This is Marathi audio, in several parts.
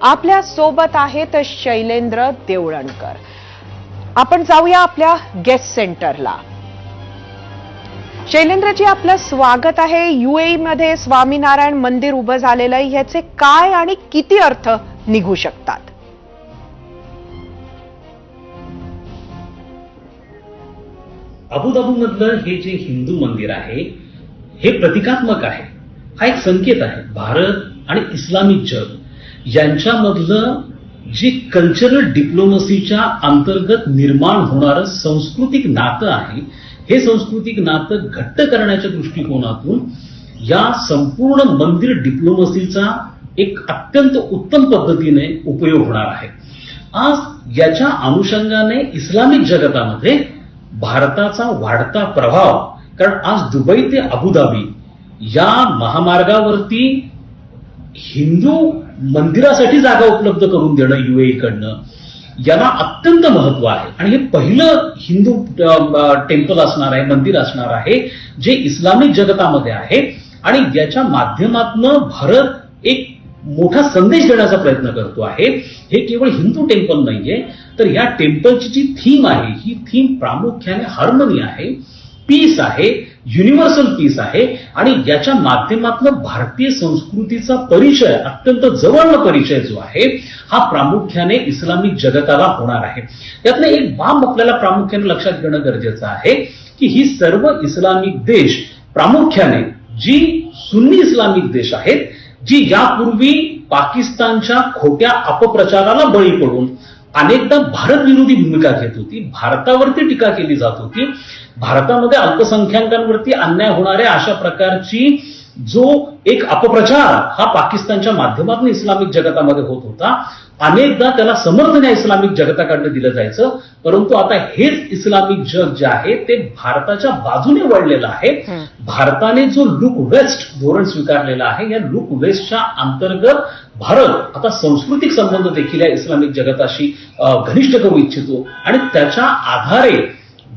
आपल्यासोबत आहेत शैलेंद्र देवळणकर. आपण जाऊया आपल्या गेस्ट सेंटरला शैलेंद्रजी आपलं स्वागत आहे. युएई मध्ये स्वामीनारायण मंदिर उभं झालेलं आहे. ह्याचे काय आणि किती अर्थ निघू शकतात? अबुधाबीमधलं हे जे हिंदू मंदिर आहे हे प्रतिकात्मक आहे. हा एक संकेत आहे. भारत आणि इस्लामिक जग. यांच्यामधलं जे कल्चरल डिप्लोमसीच्या अंतर्गत निर्माण होणारं सांस्कृतिक नातं आहे हे सांस्कृतिक नातं घट्ट करण्याच्या दृष्टिकोनातून या संपूर्ण मंदिर डिप्लोमसीचा एक अत्यंत उत्तम पद्धतीने उपयोग होणार आहे. आज याच्या अनुषंगाने इस्लामिक जगतामध्ये भारताचा वाढता प्रभाव कारण आज दुबई ते अबुधाबी या महामार्गावरती हिंदू मंदिरासाठी जागा उपलब्ध करून देणं युएईकडनं याला अत्यंत महत्त्व आहे. आणि हे पहिलं हिंदू टेम्पल असणार आहे मंदिर असणार आहे जे इस्लामिक जगतामध्ये आहे. आणि याच्या माध्यमातनं भारत एक मोठा संदेश देण्याचा प्रयत्न करतो आहे. हे केवळ हिंदू टेम्पल नाहीये तर या टेम्पलची जी थीम आहे ही थीम प्रामुख्याने हार्मनी आहे. पीस आहे युनिव्हर्सल पीस आहे आणि याच्या माध्यमातून भारतीय संस्कृतीचा परिचय अत्यंत जवळ परिचय जो आहे हा प्रामुख्याने इस्लामिक जगताला होणार आहे. यातलं एक बाब आपल्याला प्रामुख्याने लक्षात घेणं गरजेचं आहे की ही सर्व इस्लामिक देश प्रामुख्याने जी सुन्नी इस्लामिक देश आहेत जी यापूर्वी पाकिस्तानच्या खोट्या अपप्रचाराला बळी पडून अनेकदा भारत विरोधी भूमिका घेत होती भारतावरती टीका केली जात होती भारतामध्ये अल्पसंख्याकांवरती अन्याय होणाऱ्या अशा प्रकारची जो एक अपप्रचार हा पाकिस्तानच्या माध्यमातून इस्लामिक जगतामध्ये होत होता अनेकदा त्याला समर्थन या इस्लामिक जगताकडनं दिलं जायचं. परंतु आता हेच इस्लामिक जग जे आहे ते भारताच्या बाजूने वळलेलं आहे. भारताने जो लुक वेस्ट धोरण स्वीकारलेलं आहे या लुक वेस्टच्या अंतर्गत भारत आता सांस्कृतिक संबंध देखील या इस्लामिक जगताशी घनिष्ठ करू इच्छितो. आणि त्याच्या आधारे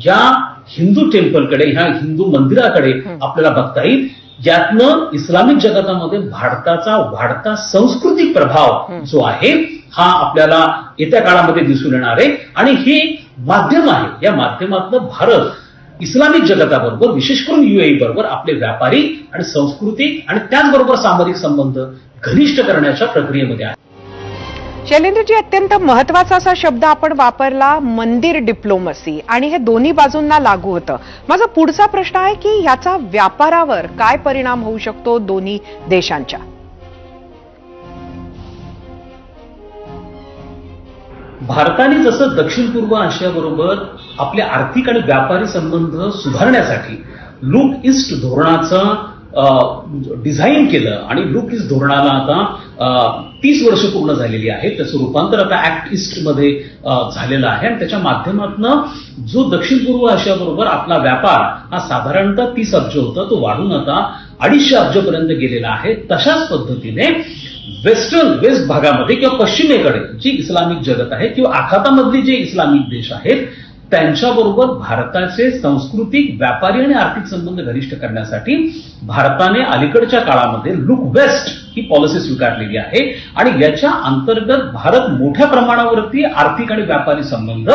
या हिंदू टेम्पलकडे ह्या हिंदू मंदिराकडे आपल्याला बघता येईल. यातनं इस्लामिक जगतामध्ये भारताचा वाढता सांस्कृतिक प्रभाव जो आहे हा आपल्याला येत्या काळामध्ये दिसून येणार आहे. आणि हे माध्यम आहे. या माध्यमातनं भारत इस्लामिक जगताबरोबर विशेष करून युएई बरोबर आपले व्यापारी आणि सांस्कृतिक आणि त्याचबरोबर सामाजिक संबंध घनिष्ठ करण्याच्या प्रक्रियेमध्ये आहे. शैलेंद्रजी अत्यंत महत्त्वाचा असा शब्द आपण वापरला मंदिर डिप्लोमसी आणि हे दोन्ही बाजूंना लागू होतं. माझा पुढचा प्रश्न आहे की ह्याचा व्यापारावर काय परिणाम होऊ शकतो दोन्ही देशांच्या? भारताने जसं दक्षिण पूर्व आशियाबरोबर आपले आर्थिक आणि व्यापारी संबंध सुधारण्यासाठी लुक ईस्ट धोरणाचं डिझाईन केलं आणि लुक ईस्ट धोरणाला आता तीस वर्ष पूर्ण झालेली आहेत त्याचं रूपांतर आता ऍक्ट ईस्टमध्ये झालेलं आहे. आणि त्याच्या माध्यमातून जो दक्षिण पूर्व आशियाबरोबर आपला व्यापार हा साधारणतः तीस अब्ज होता तो वाढून आता अडीचशे अब्जपर्यंत गेलेला आहे. तशाच पद्धतीने वेस्टर्न वेस्ट भागामध्ये किंवा पश्चिमेकडे जी इस्लामिक जगत आहे किंवा आखातामधली जे इस्लामिक देश आहेत त्यांच्याबरोबर भारताचे सांस्कृतिक व्यापारी आणि आर्थिक संबंध घनिष्ठ करण्यासाठी भारताने अलीकडच्या काळामध्ये लुक वेस्ट ही पॉलिसी स्वीकारलेली आहे. आणि याच्या अंतर्गत भारत मोठ्या प्रमाणावरती आर्थिक आणि व्यापारी संबंध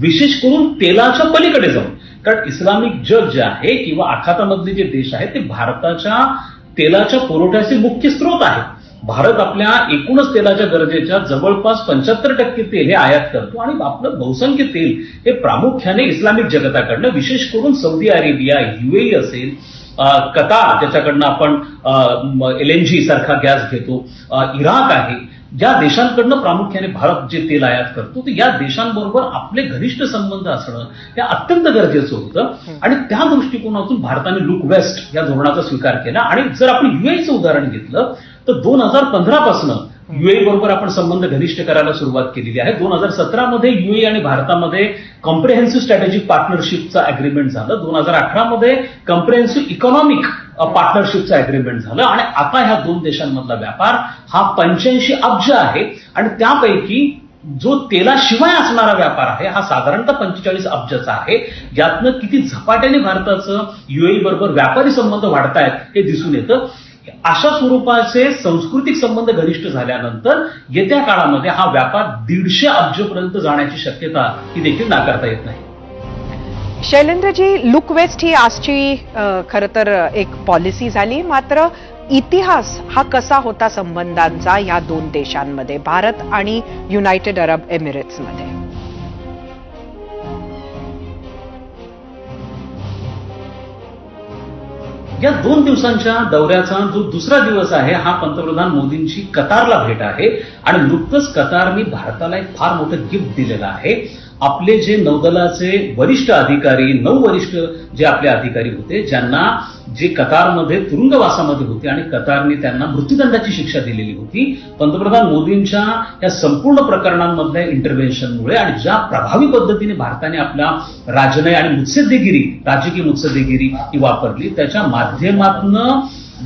विशेष करून तेलाच्या पलीकडे जाऊन. कारण इस्लामिक जग जे आहे किंवा आखातामधले जे देश आहेत ते भारताच्या तेलाच्या पुरवठ्याचे मुख्य स्रोत आहेत. भारत आपल्या एकूणच तेलाच्या गरजेच्या जवळपास पंच्याहत्तर टक्के तेल हे आयात करतो आणि आपलं बहुसंख्य तेल हे प्रामुख्याने इस्लामिक जगताकडनं विशेष करून सौदी अरेबिया युएई असेल कतार त्याच्याकडनं आपण एल एन जी सारखा गॅस घेतो इराक आहे या देशांकडनं प्रामुख्याने भारत जे तेल आयात करतो तर या देशांबरोबर आपले घनिष्ठ संबंध असणं हे अत्यंत गरजेचं होतं. आणि त्या दृष्टिकोनातून भारताने लुक वेस्ट या धोरणाचा स्वीकार केला. आणि जर आपण युएचं उदाहरण घेतलं तर दोन हजार पंधरा पासून युएई बरोबर आपण संबंध घनिष्ठ करायला सुरुवात केलेली आहे. दोन हजार सतरा मध्ये युएई आणि भारतामध्ये कॉम्प्रिहेन्सिव्ह स्ट्रॅटेजिक पार्टनरशिपचं अग्रीमेंट झालं. दोन हजार अठरा मध्ये कॉम्प्रिहेन्सिव्ह इकॉनॉमिक पार्टनरशिपचं अग्रीमेंट झालं. आणि आता ह्या दोन देशांमधला व्यापार हा पंच्याऐंशी अब्ज आहे. आणि त्यापैकी जो तेलाशिवाय असणारा व्यापार आहे हा साधारणतः पंचेचाळीस अब्जाचा आहे. यातनं किती झपाट्याने भारताचं युएई बरोबर व्यापारी संबंध वाढतायत हे दिसून येतं. अशा स्वरूपाचे सांस्कृतिक संबंध घनिष्ठ झाल्यानंतर येत्या काळामध्ये हा व्यापार दीडशे अब्जपर्यंत जाण्याची शक्यता ही देखील नाकारता येत नाही. शैलेंद्रजी लुक वेस्ट ही आजची खर तर एक पॉलिसी झाली. मात्र इतिहास हा कसा होता संबंधांचा या दोन देशांमध्ये भारत आणि युनायटेड अरब एमिरेट्समध्ये या दोन दिवसांच्या दौऱ्याचा जो दुसरा दिवस आहे हा पंतप्रधान मोदींची कतारला भेट आहे. आणि नुकतंच कतारने भारताला एक फार मोठं गिफ्ट दिलेलं आहे. आपले जे नौदलाचे वरिष्ठ अधिकारी नऊ वरिष्ठ जे आपले अधिकारी होते ज्यांना जे कतारमध्ये तुरुंगवासामध्ये होते आणि कतारने त्यांना मृत्यूदंडाची शिक्षा दिलेली होती पंतप्रधान मोदींच्या या संपूर्ण प्रकरणांमधल्या इंटरव्हेन्शनमुळे आणि ज्या प्रभावी पद्धतीने भारताने आपला राजनय आणि मुत्सद्देगिरी राजकीय मुत्सद्देगिरी ही वापरली त्याच्या माध्यमातून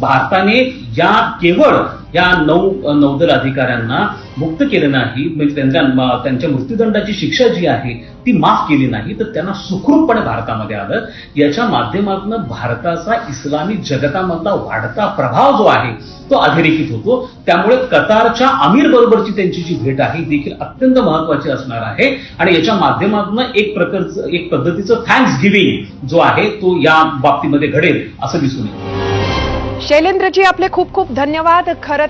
भारताने या केवळ या नऊ नौदल अधिकाऱ्यांना मुक्त केलं नाही. म्हणजे त्यांच्या त्यांच्या मृत्यूदंडाची शिक्षा जी आहे ती माफ केली नाही. तर त्यांना सुखरूपपणे भारतामध्ये आलं. याच्या माध्यमातून भारताचा इस्लामी जगतामधला वाढता प्रभाव जो आहे तो अधोरेखित होतो. त्यामुळे कतारच्या आमिर बरोबरची त्यांची जी भेट आहे देखील अत्यंत महत्वाची असणार आहे. आणि याच्या माध्यमातून एक प्रकारचं एक पद्धतीचं थँक्स गिव्हिंग जो आहे तो या बाबतीमध्ये घडेल असं दिसून येतं. शैलेंद्रजी आपले खूप खूप धन्यवाद. खरं